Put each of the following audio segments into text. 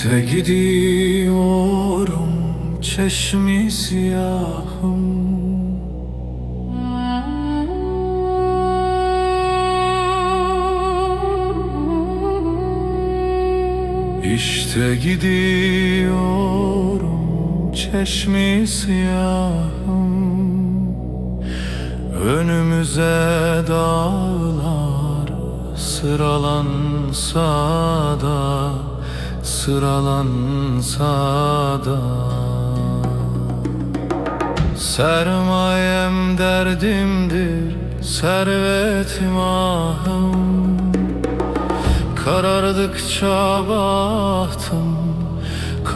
İşte gidiyorum çeşmi siyahım. İşte gidiyorum çeşmi siyahım. Önümüze dağlar sıralansa da Sıralansa da Sermayem derdimdir servetim ahım. Karardıkça bahtım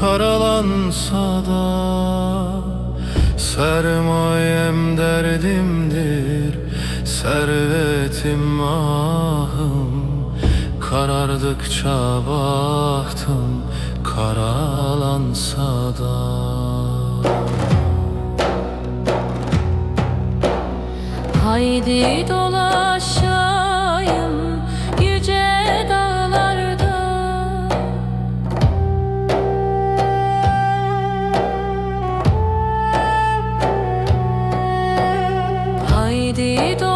karalansa da Sermayem derdimdir servetim ahım Karardıkça bahtım karalansa da. Haydi dolaşayım yüce dağlarda. Haydi dolaşayım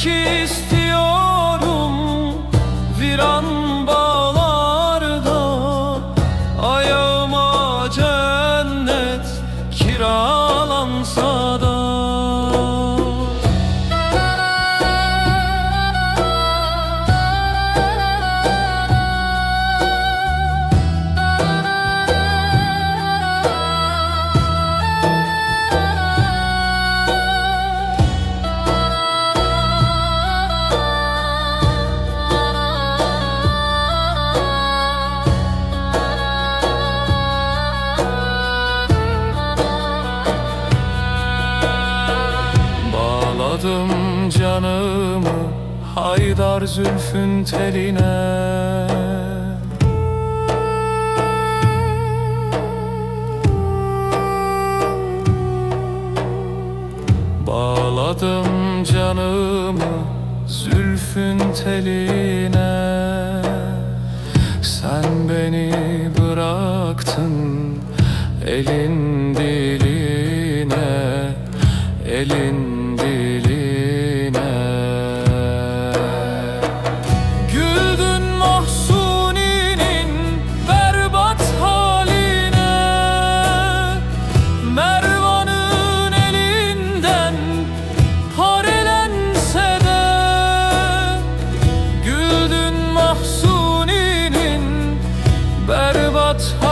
Ötmek istiyorum viran bağlarda. Ayağıma cennet kiralansa da Bağladım canımı Haydar zülfün teline. Bağladım canımı zülfün teline. Sen beni bıraktın elin diline Elin diline. Güldün Mahsuni'nin berbat haline. Mervan'ın elinden parelense de. Güldün Mahsuni'nin berbat haline